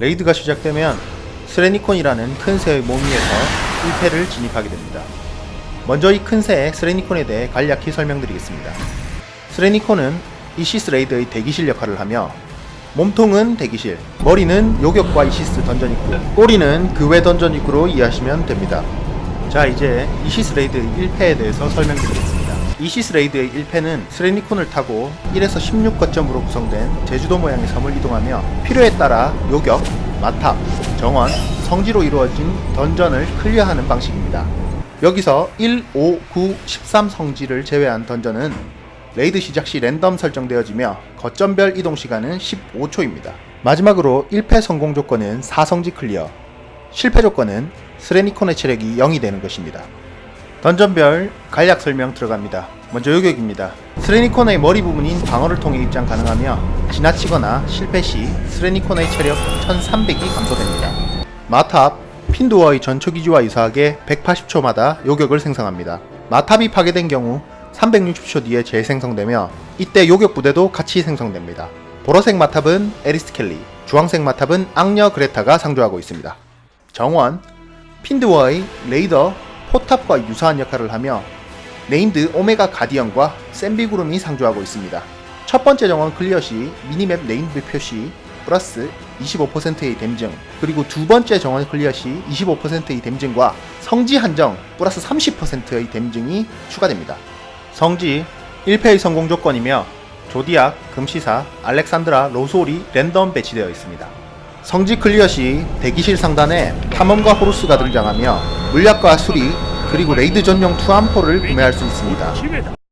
레이드가 시작되면 스레니콘이라는 큰 새의 몸 위에서 1패를 진입하게 됩니다. 먼저 이 큰 새의 스레니콘에 대해 간략히 설명드리겠습니다. 스레니콘은 이시스 레이드의 대기실 역할을 하며 몸통은 대기실, 머리는 요격과 이시스 던전 입구, 꼬리는 그 외 던전 입구로 이해하시면 됩니다. 자 이제 이시스 레이드 1패에 대해서 설명드리겠습니다. 이시스 레이드의 1패는 스레니콘을 타고 1에서 16 거점으로 구성된 제주도 모양의 섬을 이동하며 필요에 따라 요격, 마탑, 정원, 성지로 이루어진 던전을 클리어하는 방식입니다. 여기서 1, 5, 9, 13 성지를 제외한 던전은 레이드 시작 시 랜덤 설정되어지며 거점별 이동 시간은 15초입니다. 마지막으로 1패 성공 조건은 4성지 클리어, 실패 조건은 스레니콘의 체력이 0이 되는 것입니다. 던전별 간략 설명 들어갑니다. 먼저 요격입니다. 스레니콘의 머리 부분인 방어를 통해 입장 가능하며 지나치거나 실패 시 스레니콘의 체력 1300이 감소됩니다. 마탑, 핀도어의 전초 기지와 유사하게 180초마다 요격을 생성합니다. 마탑이 파괴된 경우 360초 뒤에 재생성되며 이때 요격 부대도 같이 생성됩니다. 보라색 마탑은 에리스 켈리, 주황색 마탑은 악녀 그레타가 상주하고 있습니다. 정원, 핀드워의 레이더, 포탑과 유사한 역할을 하며 네임드 오메가 가디언과 샌비구름이 상주하고 있습니다. 첫 번째 정원 클리어 시 미니맵 네임드 표시 플러스 25%의 댐증 그리고 두 번째 정원 클리어 시 25%의 댐증과 성지 한정 플러스 30%의 댐증이 추가됩니다. 성지 1패의 성공 조건이며 조디악, 금시사, 알렉산드라, 로소리 랜덤 배치되어 있습니다. 성지 클리어 시 대기실 상단에 탐험과 호루스가 등장하며 물약과 수리 그리고 레이드 전용 투함포를 구매할 수 있습니다.